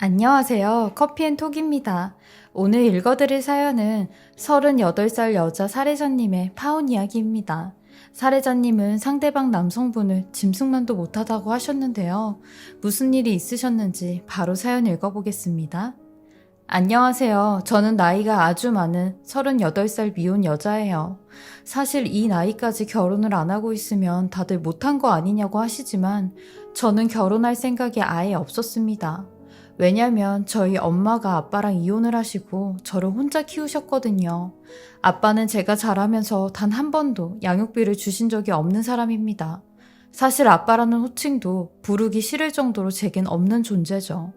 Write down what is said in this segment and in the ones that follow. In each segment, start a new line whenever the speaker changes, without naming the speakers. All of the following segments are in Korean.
안녕하세요. 커피앤톡입니다. 오늘 읽어드릴 사연은 38살 여자 사례자님의 파혼 이야기입니다. 사례자님은 상대방 남성분을 짐승만도 못하다고 하셨는데요. 무슨 일이 있으셨는지 바로 사연 읽어보겠습니다. 안녕하세요. 저는 나이가 아주 많은 38살 미혼 여자예요. 사실 이 나이까지 결혼을 안 하고 있으면 다들 못한 거 아니냐고 하시지만 저는 결혼할 생각이 아예 없었습니다. 왜냐면 저희 엄마가 아빠랑 이혼을 하시고 저를 혼자 키우셨거든요. 아빠는 제가 자라면서 단 한 번도 양육비를 주신 적이 없는 사람입니다. 사실 아빠라는 호칭도 부르기 싫을 정도로 제겐 없는 존재죠.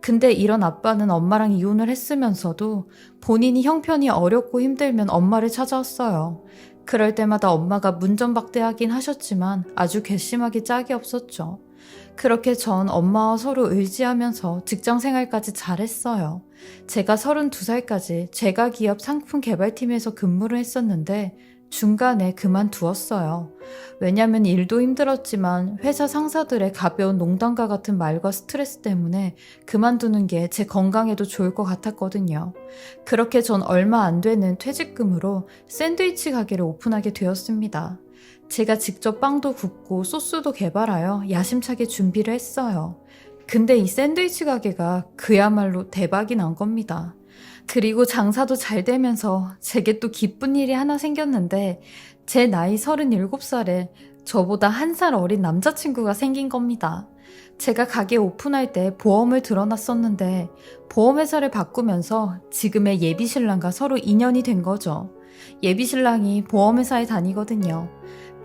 근데 이런 아빠는 엄마랑 이혼을 했으면서도 본인이 형편이 어렵고 힘들면 엄마를 찾아왔어요. 그럴 때마다 엄마가 문전박대하긴 하셨지만 아주 괘씸하게 짝이 없었죠. 그렇게 전 엄마와 서로 의지하면서 직장 생활까지 잘했어요. 제가 32살까지 제가 기업 상품 개발팀에서 근무를 했었는데 중간에 그만두었어요. 왜냐면 일도 힘들었지만 회사 상사들의 가벼운 농담과 같은 말과 스트레스 때문에 그만두는 게 제 건강에도 좋을 것 같았거든요. 그렇게 전 얼마 안 되는 퇴직금으로 샌드위치 가게를 오픈하게 되었습니다. 제가 직접 빵도 굽고 소스도 개발하여 야심차게 준비를 했어요. 근데 이 샌드위치 가게가 그야말로 대박이 난 겁니다. 그리고 장사도 잘 되면서 제게 또 기쁜 일이 하나 생겼는데 제 나이 37살에 저보다 한 살 어린 남자친구가 생긴 겁니다. 제가 가게 오픈할 때 보험을 들어놨었는데 보험회사를 바꾸면서 지금의 예비신랑과 서로 인연이 된 거죠. 예비신랑이 보험회사에 다니거든요.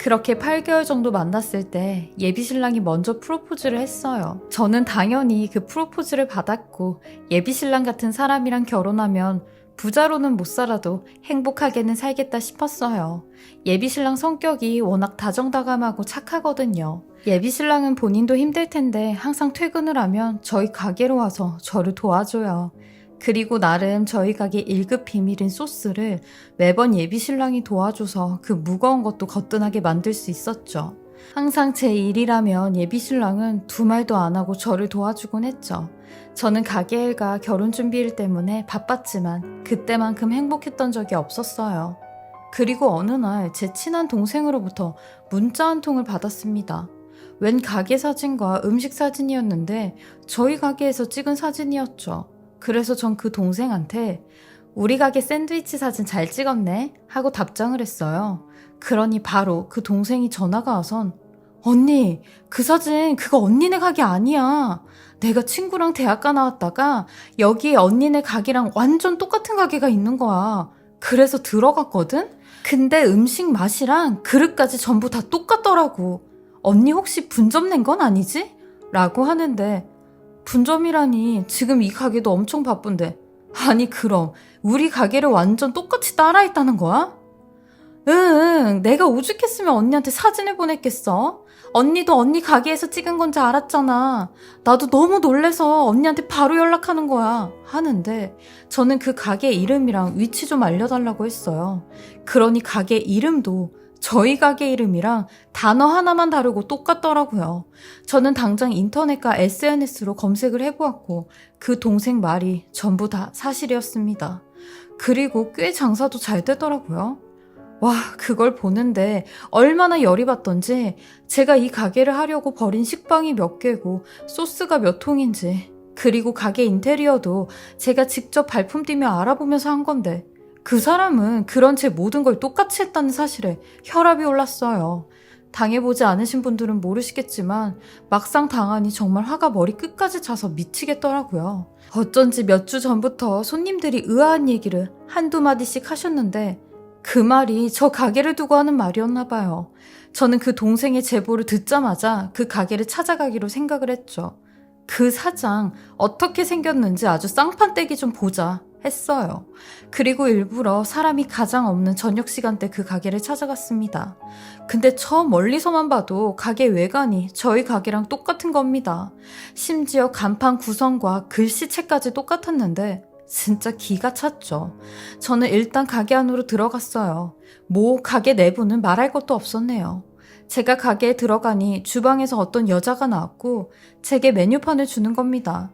그렇게 8개월 정도 만났을 때 예비신랑이 먼저 프로포즈를 했어요. 저는 당연히 그 프로포즈를 받았고 예비신랑 같은 사람이랑 결혼하면 부자로는 못 살아도 행복하게는 살겠다 싶었어요. 예비신랑 성격이 워낙 다정다감하고 착하거든요. 예비신랑은 본인도 힘들 텐데 항상 퇴근을 하면 저희 가게로 와서 저를 도와줘요. 그리고 나름 저희 가게 1급 비밀인 소스를 매번 예비 신랑이 도와줘서 그 무거운 것도 거뜬하게 만들 수 있었죠. 항상 제 일이라면 예비 신랑은 두 말도 안 하고 저를 도와주곤 했죠. 저는 가게 일과 결혼 준비일 때문에 바빴지만 그때만큼 행복했던 적이 없었어요. 그리고 어느 날 제 친한 동생으로부터 문자 한 통을 받았습니다. 웬 가게 사진과 음식 사진이었는데 저희 가게에서 찍은 사진이었죠. 그래서 전 그 동생한테 우리 가게 샌드위치 사진 잘 찍었네 하고 답장을 했어요. 그러니 바로 그 동생이 전화가 와선 언니 그 사진 그거 언니네 가게 아니야. 내가 친구랑 대학가 나왔다가 여기에 언니네 가게랑 완전 똑같은 가게가 있는 거야. 그래서 들어갔거든? 근데 음식 맛이랑 그릇까지 전부 다 똑같더라고. 언니 혹시 분점 낸 건 아니지? 라고 하는데 분점이라니 지금 이 가게도 엄청 바쁜데. 아니 그럼 우리 가게를 완전 똑같이 따라했다는 거야? 응 내가 오죽했으면 언니한테 사진을 보냈겠어. 언니도 언니 가게에서 찍은 건지 알았잖아. 나도 너무 놀래서 언니한테 바로 연락하는 거야. 하는데 저는 그 가게 이름이랑 위치 좀 알려달라고 했어요. 그러니 가게 이름도 저희 가게 이름이랑 단어 하나만 다르고 똑같더라고요. 저는 당장 인터넷과 SNS로 검색을 해보았고 그 동생 말이 전부 다 사실이었습니다. 그리고 꽤 장사도 잘 되더라고요. 와, 그걸 보는데 얼마나 열이 받던지 제가 이 가게를 하려고 버린 식빵이 몇 개고 소스가 몇 통인지 그리고 가게 인테리어도 제가 직접 발품 뛰며 알아보면서 한 건데 그 사람은 그런 제 모든 걸 똑같이 했다는 사실에 혈압이 올랐어요. 당해보지 않으신 분들은 모르시겠지만 막상 당하니 정말 화가 머리 끝까지 차서 미치겠더라고요. 어쩐지 몇 주 전부터 손님들이 의아한 얘기를 한두 마디씩 하셨는데 그 말이 저 가게를 두고 하는 말이었나 봐요. 저는 그 동생의 제보를 듣자마자 그 가게를 찾아가기로 생각을 했죠. 그 사장 어떻게 생겼는지 아주 쌍판떼기 좀 보자 했어요. 그리고 일부러 사람이 가장 없는 저녁 시간대 그 가게를 찾아갔습니다. 근데 저 멀리서만 봐도 가게 외관이 저희 가게랑 똑같은 겁니다. 심지어 간판 구성과 글씨체까지 똑같았는데 진짜 기가 찼죠. 저는 일단 가게 안으로 들어갔어요. 뭐 가게 내부는 말할 것도 없었네요. 제가 가게에 들어가니 주방에서 어떤 여자가 나왔고 제게 메뉴판을 주는 겁니다.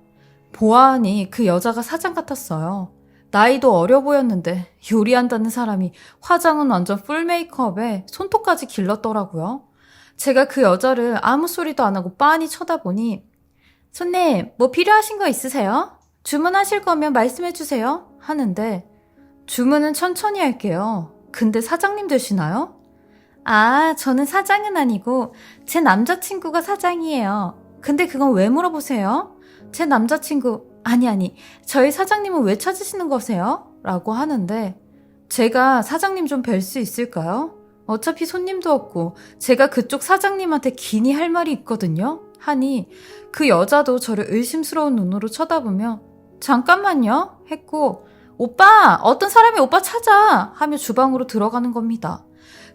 보아하니 그 여자가 사장 같았어요. 나이도 어려 보였는데 요리한다는 사람이 화장은 완전 풀 메이크업에 손톱까지 길렀더라고요. 제가 그 여자를 아무 소리도 안 하고 빤히 쳐다보니 손님 뭐 필요하신 거 있으세요? 주문하실 거면 말씀해 주세요 하는데 주문은 천천히 할게요. 근데 사장님 되시나요? 아, 저는 사장은 아니고 제 남자친구가 사장이에요. 근데 그건 왜 물어보세요? 제 남자친구, 아니, 아니, 저희 사장님은 왜 찾으시는 거세요? 라고 하는데, 제가 사장님 좀 뵐 수 있을까요? 어차피 손님도 없고, 제가 그쪽 사장님한테 기니 할 말이 있거든요? 하니, 그 여자도 저를 의심스러운 눈으로 쳐다보며, 잠깐만요? 했고, 오빠! 어떤 사람이 오빠 찾아! 하며 주방으로 들어가는 겁니다.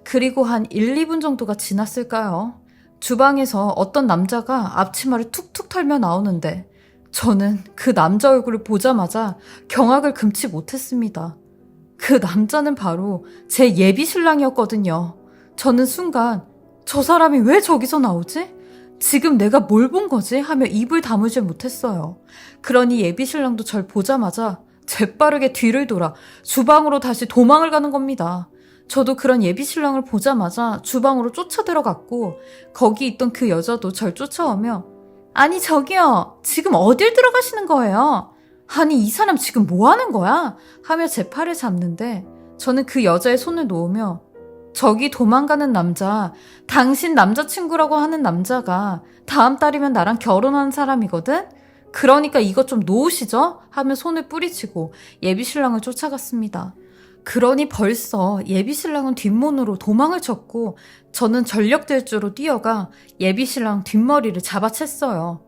그리고 한 1, 2분 정도가 지났을까요? 주방에서 어떤 남자가 앞치마를 툭툭 털며 나오는데 저는 그 남자 얼굴을 보자마자 경악을 금치 못했습니다. 그 남자는 바로 제 예비 신랑이었거든요. 저는 순간 저 사람이 왜 저기서 나오지? 지금 내가 뭘 본 거지? 하며 입을 다물지 못했어요. 그러니 예비 신랑도 절 보자마자 재빠르게 뒤를 돌아 주방으로 다시 도망을 가는 겁니다. 저도 그런 예비 신랑을 보자마자 주방으로 쫓아 들어갔고 거기 있던 그 여자도 절 쫓아오며 아니 저기요 지금 어딜 들어가시는 거예요? 아니 이 사람 지금 뭐 하는 거야? 하며 제 팔을 잡는데 저는 그 여자의 손을 놓으며 저기 도망가는 남자 당신 남자친구라고 하는 남자가 다음 달이면 나랑 결혼하는 사람이거든? 그러니까 이것 좀 놓으시죠? 하며 손을 뿌리치고 예비 신랑을 쫓아갔습니다. 그러니 벌써 예비 신랑은 뒷문으로 도망을 쳤고 저는 전력질주로 뛰어가 예비 신랑 뒷머리를 잡아챘어요.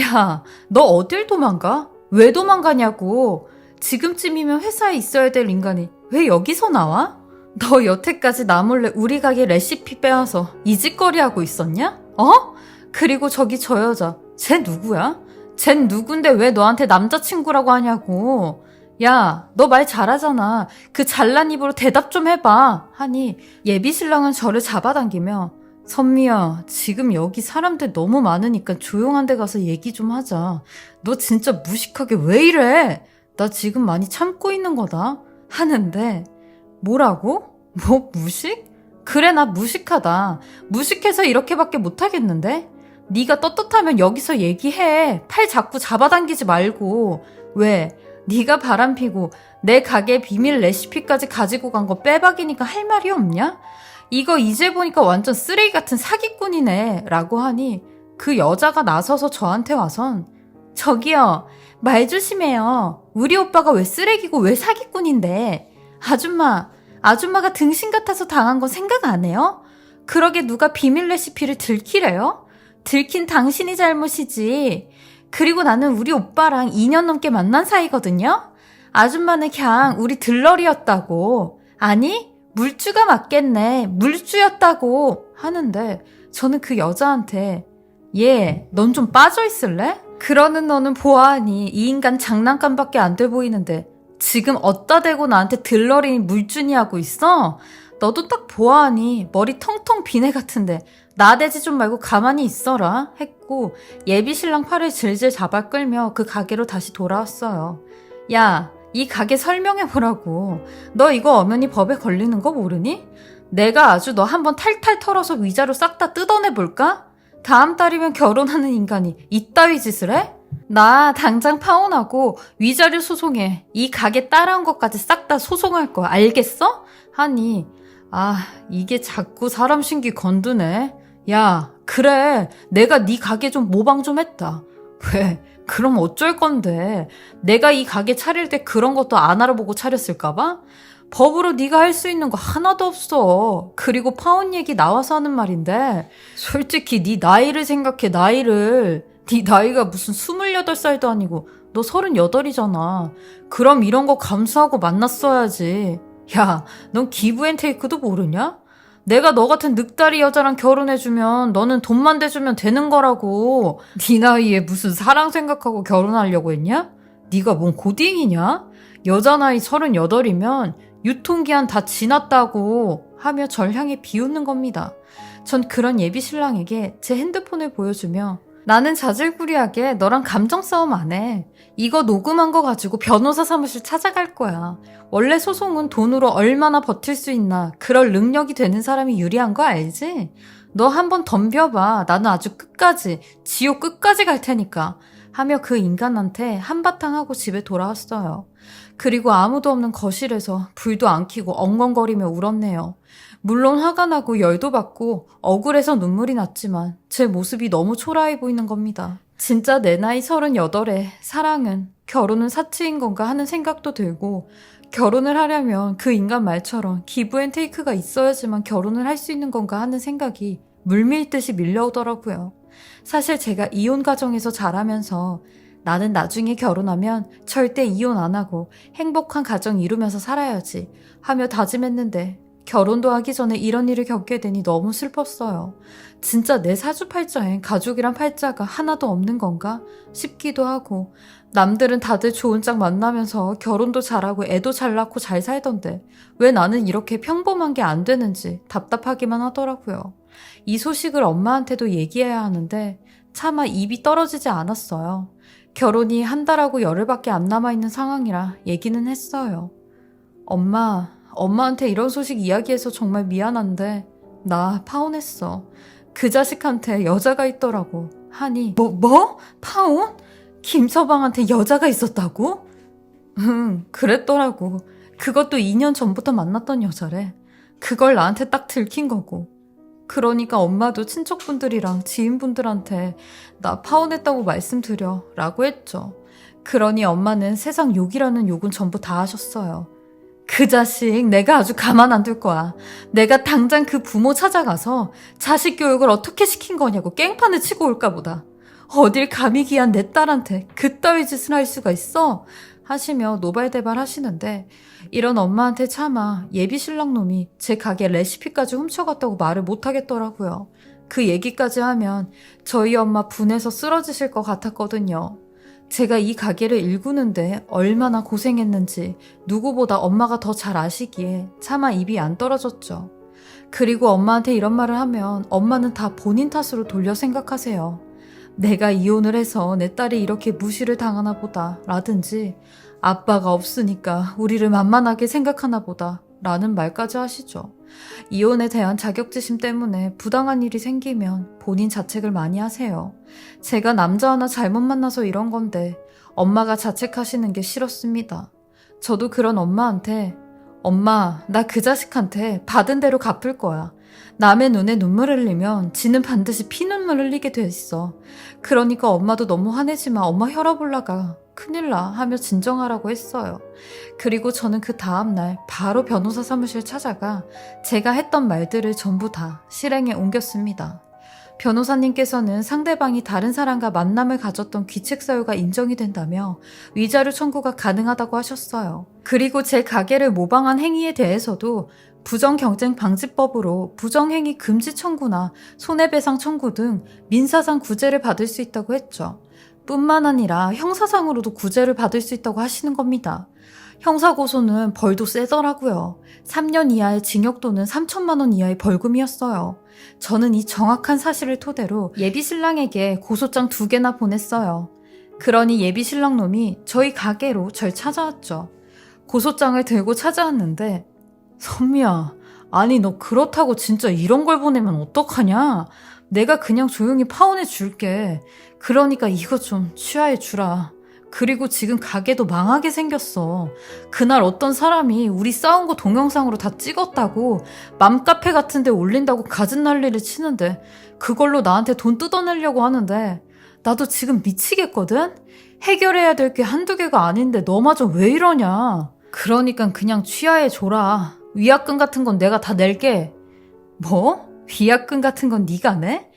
야, 너 어딜 도망가? 왜 도망가냐고. 지금쯤이면 회사에 있어야 될 인간이 왜 여기서 나와? 너 여태까지 나 몰래 우리 가게 레시피 빼와서 이 짓거리 하고 있었냐? 어? 그리고 저기 저 여자, 쟤 누구야? 쟨 누군데 왜 너한테 남자친구라고 하냐고. 야, 너 말 잘하잖아. 그 잘난 입으로 대답 좀 해봐. 하니 예비 신랑은 저를 잡아당기며 선미야, 지금 여기 사람들 너무 많으니까 조용한 데 가서 얘기 좀 하자. 너 진짜 무식하게 왜 이래? 나 지금 많이 참고 있는 거다. 하는데 뭐라고? 뭐 무식? 그래 나 무식하다. 무식해서 이렇게밖에 못하겠는데? 네가 떳떳하면 여기서 얘기해. 팔 자꾸 잡아당기지 말고. 왜? 네가 바람피고 내 가게 비밀 레시피까지 가지고 간 거 빼박이니까 할 말이 없냐? 이거 이제 보니까 완전 쓰레기 같은 사기꾼이네. 라고 하니 그 여자가 나서서 저한테 와선 저기요. 말 조심해요. 우리 오빠가 왜 쓰레기고 왜 사기꾼인데. 아줌마, 아줌마가 등신 같아서 당한 건 생각 안 해요? 그러게 누가 비밀 레시피를 들키래요? 들킨 당신이 잘못이지. 그리고 나는 우리 오빠랑 2년 넘게 만난 사이거든요? 아줌마는 그냥 우리 들러리였다고. 아니, 물주가 맞겠네. 물주였다고. 하는데, 저는 그 여자한테, 얘, 넌 좀 빠져있을래? 그러는 너는 보아하니 이 인간 장난감밖에 안 돼 보이는데, 지금 어따 대고 나한테 들러리 물주니 하고 있어? 너도 딱 보아하니 머리 텅텅 비네 같은데 나대지 좀 말고 가만히 있어라 했고 예비 신랑 팔을 질질 잡아 끌며 그 가게로 다시 돌아왔어요. 야, 이 가게 설명해 보라고. 너 이거 엄연히 법에 걸리는 거 모르니? 내가 아주 너 한번 탈탈 털어서 위자료 싹 다 뜯어내 볼까? 다음 달이면 결혼하는 인간이 이따위 짓을 해? 나 당장 파혼하고 위자료 소송해. 이 가게 따라온 것까지 싹 다 소송할 거야. 알겠어? 하니 아, 이게 자꾸 사람 신기 건드네. 야, 그래. 내가 네 가게 좀 모방 좀 했다. 왜? 그럼 어쩔 건데. 내가 이 가게 차릴 때 그런 것도 안 알아보고 차렸을까 봐? 법으로 네가 할 수 있는 거 하나도 없어. 그리고 파혼 얘기 나와서 하는 말인데 솔직히 네 나이를 생각해 나이를. 네 나이가 무슨 28살도 아니고 너 38이잖아. 그럼 이런 거 감수하고 만났어야지. 야, 넌 기브앤테이크도 모르냐? 내가 너 같은 늑다리 여자랑 결혼해주면 너는 돈만 대주면 되는 거라고. 네 나이에 무슨 사랑 생각하고 결혼하려고 했냐? 네가 뭔 고딩이냐? 여자 나이 38이면 유통기한 다 지났다고 하며 절 향해 비웃는 겁니다. 전 그런 예비 신랑에게 제 핸드폰을 보여주며 나는 자질구리하게 너랑 감정 싸움 안 해. 이거 녹음한 거 가지고 변호사 사무실 찾아갈 거야. 원래 소송은 돈으로 얼마나 버틸 수 있나 그럴 능력이 되는 사람이 유리한 거 알지? 너 한번 덤벼봐. 나는 아주 끝까지 지옥 끝까지 갈 테니까. 하며 그 인간한테 한바탕 하고 집에 돌아왔어요. 그리고 아무도 없는 거실에서 불도 안 켜고 엉엉거리며 울었네요. 물론 화가 나고 열도 받고 억울해서 눈물이 났지만 제 모습이 너무 초라해 보이는 겁니다. 진짜 내 나이 38에 사랑은 결혼은 사치인 건가 하는 생각도 들고 결혼을 하려면 그 인간 말처럼 기브앤테이크가 있어야지만 결혼을 할 수 있는 건가 하는 생각이 물밀듯이 밀려오더라고요. 사실 제가 이혼 가정에서 자라면서 나는 나중에 결혼하면 절대 이혼 안 하고 행복한 가정 이루면서 살아야지 하며 다짐했는데 결혼도 하기 전에 이런 일을 겪게 되니 너무 슬펐어요. 진짜 내 사주팔자엔 가족이란 팔자가 하나도 없는 건가 싶기도 하고 남들은 다들 좋은 짝 만나면서 결혼도 잘하고 애도 잘 낳고 잘 살던데 왜 나는 이렇게 평범한 게 안 되는지 답답하기만 하더라고요. 이 소식을 엄마한테도 얘기해야 하는데 차마 입이 떨어지지 않았어요. 결혼이 한 달하고 열흘밖에 안 남아있는 상황이라 얘기는 했어요. 엄마, 엄마한테 이런 소식 이야기해서 정말 미안한데 나 파혼했어. 그 자식한테 여자가 있더라고. 하니 뭐 뭐? 파혼? 김서방한테 여자가 있었다고? 응, 그랬더라고. 그것도 2년 전부터 만났던 여자래. 그걸 나한테 딱 들킨 거고. 그러니까 엄마도 친척분들이랑 지인분들한테 나 파혼했다고 말씀드려 라고 했죠. 그러니 엄마는 세상 욕이라는 욕은 전부 다 하셨어요. 그 자식 내가 아주 가만 안 둘 거야. 내가 당장 그 부모 찾아가서 자식 교육을 어떻게 시킨 거냐고 깽판을 치고 올까 보다. 어딜 감히 귀한 내 딸한테 그따위 짓을 할 수가 있어? 하시며 노발대발 하시는데 이런 엄마한테 차마 예비 신랑 놈이 제 가게 레시피까지 훔쳐갔다고 말을 못 하겠더라고요. 그 얘기까지 하면 저희 엄마 분해서 쓰러지실 것 같았거든요. 제가 이 가게를 일구는데 얼마나 고생했는지 누구보다 엄마가 더 잘 아시기에 차마 입이 안 떨어졌죠. 그리고 엄마한테 이런 말을 하면 엄마는 다 본인 탓으로 돌려 생각하세요. 내가 이혼을 해서 내 딸이 이렇게 무시를 당하나 보다 라든지 아빠가 없으니까 우리를 만만하게 생각하나 보다 라는 말까지 하시죠. 이혼에 대한 자격지심 때문에 부당한 일이 생기면 본인 자책을 많이 하세요. 제가 남자 하나 잘못 만나서 이런 건데 엄마가 자책하시는 게 싫었습니다. 저도 그런 엄마한테 엄마, 나 그 자식한테 받은 대로 갚을 거야. 남의 눈에 눈물 흘리면 지는 반드시 피눈물 흘리게 돼 있어. 그러니까 엄마도 너무 화내지만 엄마 혈압 올라가. 큰일 나 하며 진정하라고 했어요. 그리고 저는 그 다음날 바로 변호사 사무실 찾아가 제가 했던 말들을 전부 다 실행에 옮겼습니다. 변호사님께서는 상대방이 다른 사람과 만남을 가졌던 귀책 사유가 인정이 된다며 위자료 청구가 가능하다고 하셨어요. 그리고 제 가게를 모방한 행위에 대해서도 부정경쟁방지법으로 부정행위 금지 청구나 손해배상 청구 등 민사상 구제를 받을 수 있다고 했죠. 뿐만 아니라 형사상으로도 구제를 받을 수 있다고 하시는 겁니다. 형사고소는 벌도 세더라고요. 3년 이하의 징역 또는 3천만 원 이하의 벌금이었어요. 저는 이 정확한 사실을 토대로 예비 신랑에게 고소장 두 개나 보냈어요. 그러니 예비 신랑 놈이 저희 가게로 절 찾아왔죠. 고소장을 들고 찾아왔는데 선미야, 아니 너 그렇다고 진짜 이런 걸 보내면 어떡하냐? 내가 그냥 조용히 파혼해 줄게. 그러니까 이거 좀 취하해 주라. 그리고 지금 가게도 망하게 생겼어. 그날 어떤 사람이 우리 싸운 거 동영상으로 다 찍었다고 맘카페 같은 데 올린다고 가진 난리를 치는데 그걸로 나한테 돈 뜯어내려고 하는데 나도 지금 미치겠거든? 해결해야 될 게 한두 개가 아닌데 너마저 왜 이러냐? 그러니까 그냥 취하해 줘라. 위약금 같은 건 내가 다 낼게. 뭐? 위약금 같은 건 네가 내?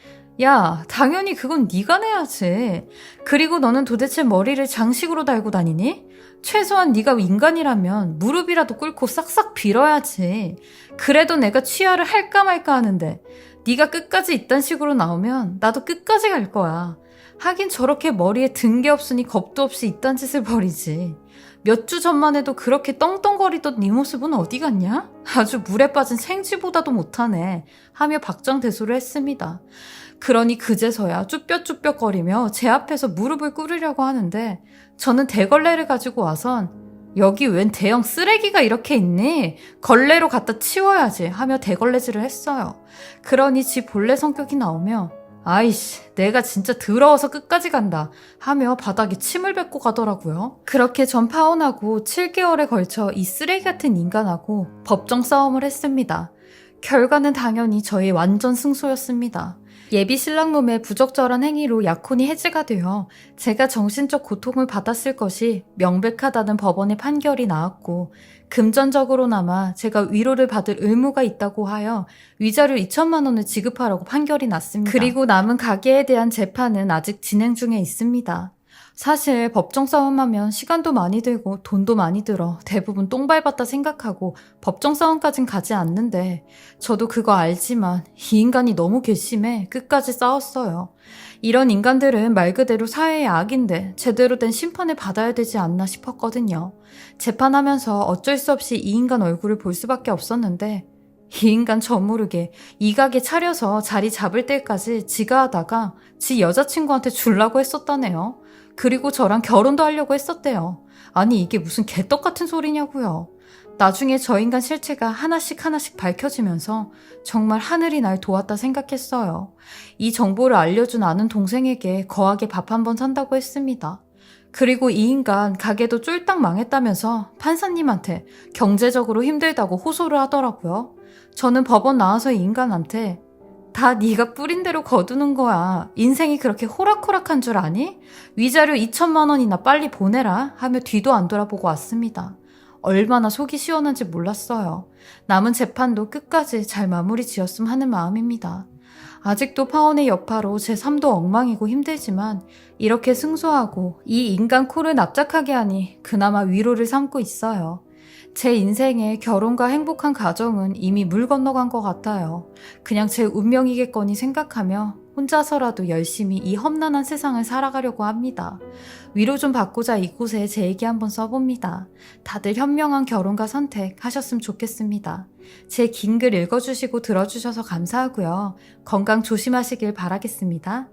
야, 당연히 그건 네가 내야지. 그리고 너는 도대체 머리를 장식으로 달고 다니니? 최소한 네가 인간이라면 무릎이라도 꿇고 싹싹 빌어야지. 그래도 내가 취하를 할까 말까 하는데 네가 끝까지 이딴 식으로 나오면 나도 끝까지 갈 거야. 하긴 저렇게 머리에 든 게 없으니 겁도 없이 이딴 짓을 벌이지. 몇 주 전만 해도 그렇게 떵떵거리던 네 모습은 어디 갔냐? 아주 물에 빠진 생쥐보다도 못하네. 하며 박장대소를 했습니다. 그러니 그제서야 쭈뼛쭈뼛거리며 제 앞에서 무릎을 꿇으려고 하는데 저는 대걸레를 가지고 와선 여기 웬 대형 쓰레기가 이렇게 있니? 걸레로 갖다 치워야지 하며 대걸레질을 했어요. 그러니 지 본래 성격이 나오며 아이씨, 내가 진짜 더러워서 끝까지 간다. 하며 바닥에 침을 뱉고 가더라고요. 그렇게 전 파혼하고 7개월에 걸쳐 이 쓰레기 같은 인간하고 법정 싸움을 했습니다. 결과는 당연히 저의 완전 승소였습니다. 예비 신랑 몸의 부적절한 행위로 약혼이 해지가 되어 제가 정신적 고통을 받았을 것이 명백하다는 법원의 판결이 나왔고 금전적으로나마 제가 위로를 받을 의무가 있다고 하여 위자료 2천만 원을 지급하라고 판결이 났습니다. 그리고 남은 가게에 대한 재판은 아직 진행 중에 있습니다. 사실 법정 싸움하면 시간도 많이 들고 돈도 많이 들어 대부분 똥 밟았다 생각하고 법정 싸움까진 가지 않는데 저도 그거 알지만 이 인간이 너무 괘씸해 끝까지 싸웠어요. 이런 인간들은 말 그대로 사회의 악인데 제대로 된 심판을 받아야 되지 않나 싶었거든요. 재판하면서 어쩔 수 없이 이 인간 얼굴을 볼 수밖에 없었는데 이 인간 저 모르게 이 가게 차려서 자리 잡을 때까지 지가 하다가 지 여자친구한테 줄라고 했었다네요. 그리고 저랑 결혼도 하려고 했었대요. 아니 이게 무슨 개떡 같은 소리냐고요. 나중에 저 인간 실체가 하나씩 하나씩 밝혀지면서 정말 하늘이 날 도왔다 생각했어요. 이 정보를 알려준 아는 동생에게 거하게 밥 한 번 산다고 했습니다. 그리고 이 인간 가게도 쫄딱 망했다면서 판사님한테 경제적으로 힘들다고 호소를 하더라고요. 저는 법원 나와서 이 인간한테 다 네가 뿌린 대로 거두는 거야. 인생이 그렇게 호락호락한 줄 아니? 위자료 2천만 원이나 빨리 보내라 하며 뒤도 안 돌아보고 왔습니다. 얼마나 속이 시원한지 몰랐어요. 남은 재판도 끝까지 잘 마무리 지었음 하는 마음입니다. 아직도 파혼의 여파로 제 삶도 엉망이고 힘들지만 이렇게 승소하고 이 인간 코를 납작하게 하니 그나마 위로를 삼고 있어요. 제 인생에 결혼과 행복한 가정은 이미 물 건너간 것 같아요. 그냥 제 운명이겠거니 생각하며 혼자서라도 열심히 이 험난한 세상을 살아가려고 합니다. 위로 좀 받고자 이곳에 제 얘기 한번 써봅니다. 다들 현명한 결혼과 선택 하셨으면 좋겠습니다. 제 긴 글 읽어주시고 들어주셔서 감사하고요. 건강 조심하시길 바라겠습니다.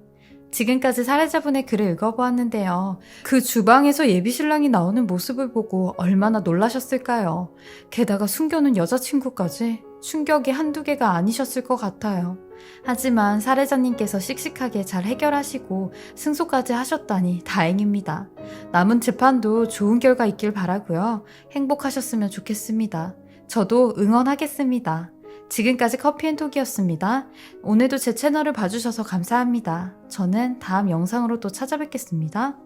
지금까지 사례자분의 글을 읽어보았는데요. 그 주방에서 예비신랑이 나오는 모습을 보고 얼마나 놀라셨을까요? 게다가 숨겨놓은 여자친구까지 충격이 한두 개가 아니셨을 것 같아요. 하지만 사례자님께서 씩씩하게 잘 해결하시고 승소까지 하셨다니 다행입니다. 남은 재판도 좋은 결과 있길 바라고요. 행복하셨으면 좋겠습니다. 저도 응원하겠습니다. 지금까지 커피앤톡이었습니다. 오늘도 제 채널을 봐주셔서 감사합니다. 저는 다음 영상으로 또 찾아뵙겠습니다.